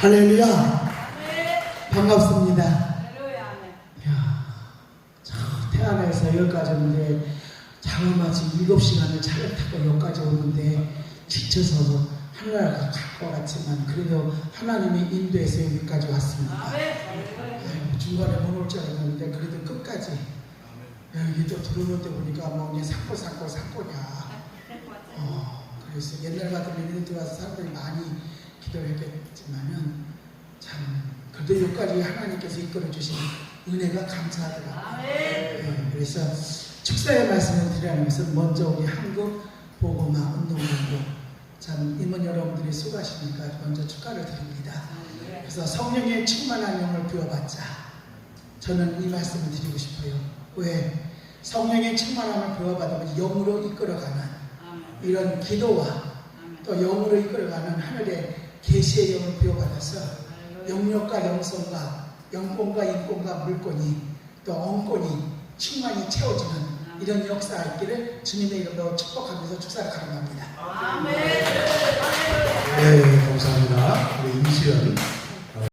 할렐루야. 반갑습니다. 태안에서 여기까지 오는데 자그마치 일곱 시간을 차를 타고 여기까지 오는데 지쳐서 하늘나라 갈것 같지만 그래도 하나님의 인도에서 여기까지 왔습니다. 아이고, 중간에 못 올 줄 알았는데 그래도 끝까지 여기 또 들어오는 데 보니까 뭐 그냥 사고 사고 사고냐. 어, 그래서 옛날 같으면 이런 데 와서 사람들이 많이 기도를 했겠지만은 참 그래도 여기까지 하나님께서 이끌어 주신 은혜가 감사하더라고요. 아멘. 네, 그래서 축사의 말씀을 드리는 것은 먼저 우리 한국 보고마 운동본부 참 임원 여러분들이 수고하시니까 먼저 축하를 드립니다. 그래서 성령의 충만한 영을 부여받자. 저는 이 말씀을 드리고 싶어요. 왜? 성령의 충만함을 부여받으면 영으로 이끌어가는. 이런 기도와. 또 영으로 이끌어가는 하늘의 계시의 영을 부여받아서 영역과 영성과 영권과 인권과 물권이 또 언권이 충만히 채워지는 이런 역사가 있기를 주님의 이름으로 축복하면서 축사를 가능합니다. 아멘. 네, 감사합니다. 우리 임시연